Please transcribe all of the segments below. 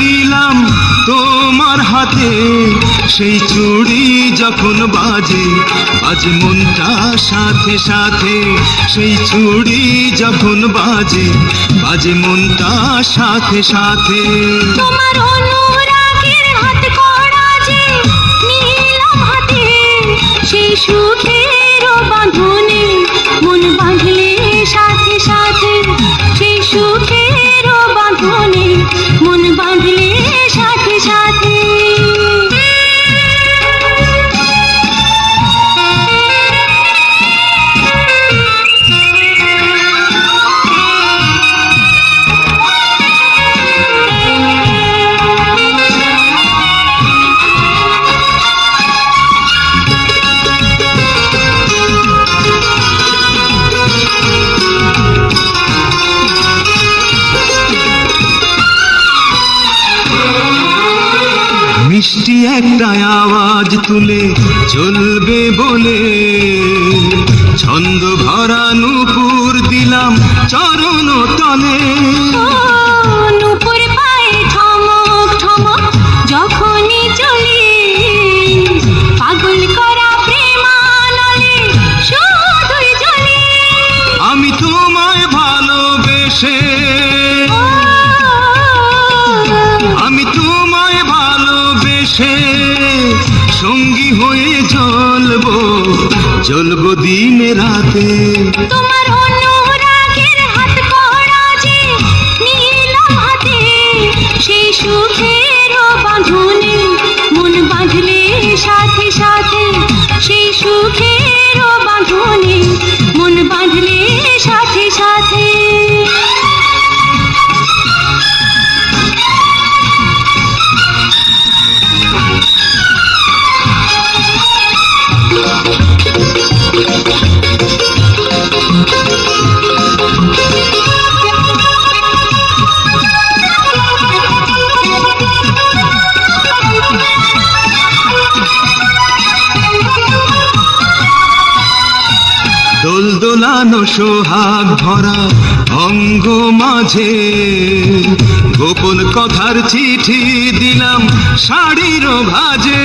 দিলাম তোমার হাতে। সেই চুড়ি যখন বাজে বাজে মনটা সাথে সাথে। সেই চুড়ি যখন বাজে বাজে মনটা সাথে সাথে। সেই সুখের বাঁধনে তুলে চলবে বলে। ছন্দ ভরা নুপুর দিলাম চরণ তলে। আমি তোমায় ভালোবেসে সঙ্গী হয়ে জ্বলবো জ্বলবো দিনে রাতে। দোলানো সোহাগ ভরা অঙ্গ মাঝে। গোপন কথার চিঠি দিলাম শাড়ির ভাজে।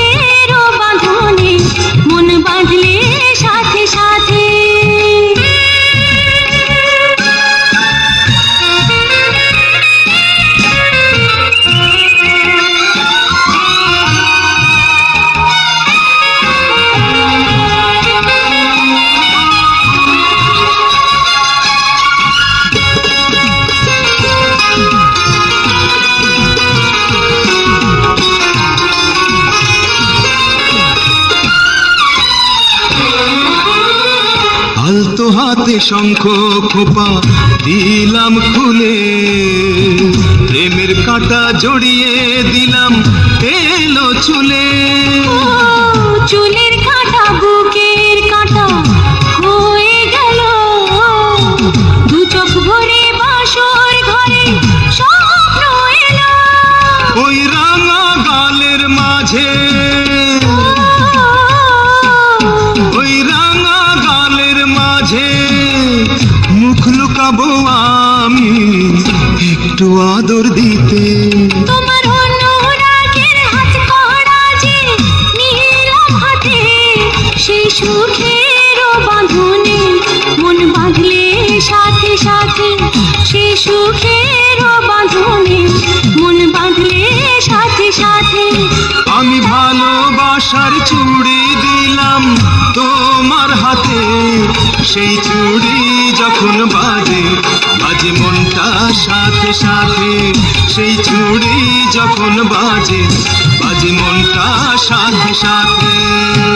হাতে শঙ্খ খোপা দিলাম খুলে। প্রেমের কাঁটা জড়িয়ে দিলাম এলো চুলে। সাথে সেই সুখের বাঁধনে মন বাঁধলে সাথে সাথে। আমি ভালোবাসার চুড়ি দিলাম তোমার হাতে। সেই চুড়ি যখন বাজে বাজে মনটা সাথে সাথে। সেই চুড়ি যখন বাজে বাজে মনটা সাথে সাথে।